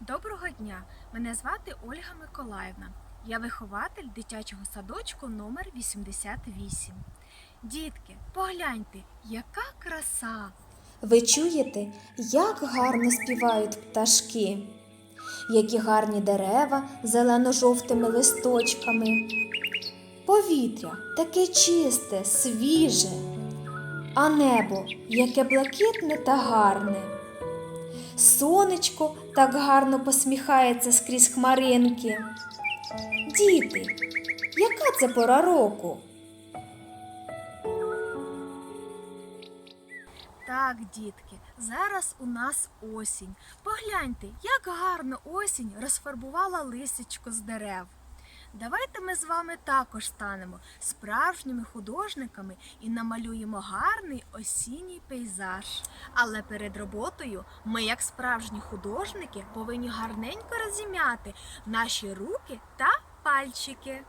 Доброго дня! Мене звати Ольга Миколаївна. Я вихователь дитячого садочку номер 88. Дітки, погляньте, яка краса! Ви чуєте, як гарно співають пташки, які гарні дерева зелено-жовтими листочками. Повітря таке чисте, свіже, а небо яке блакитне та гарне. Сонечко так гарно посміхається скрізь хмаринки. Діти, яка це пора року? Так, дітки, зараз у нас осінь. Погляньте, як гарно осінь розфарбувала лисичку з дерев. Давайте ми з вами також станемо справжніми художниками і намалюємо гарний осінній пейзаж. Але перед роботою ми, як справжні художники, повинні гарненько розім'яти наші руки та пальчики.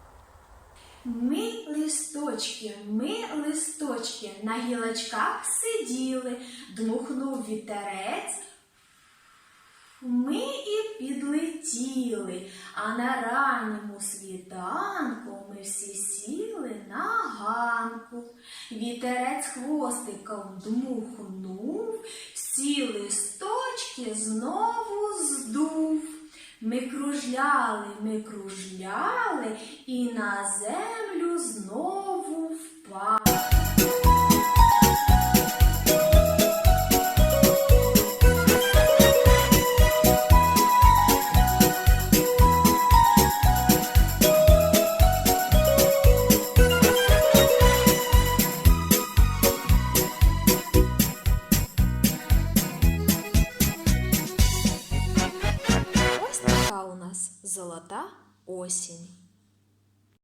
Ми листочки, ми листочки на гілочках сиділи, дмухнув вітерець. Ми і підлетіли, а на ранньому світанку ми всі сіли на ганку. Вітерець хвостиком дмухнув, всі листочки знову здув. Ми кружляли, ми кружляли, і на землю знову впали. Така у нас золота осінь.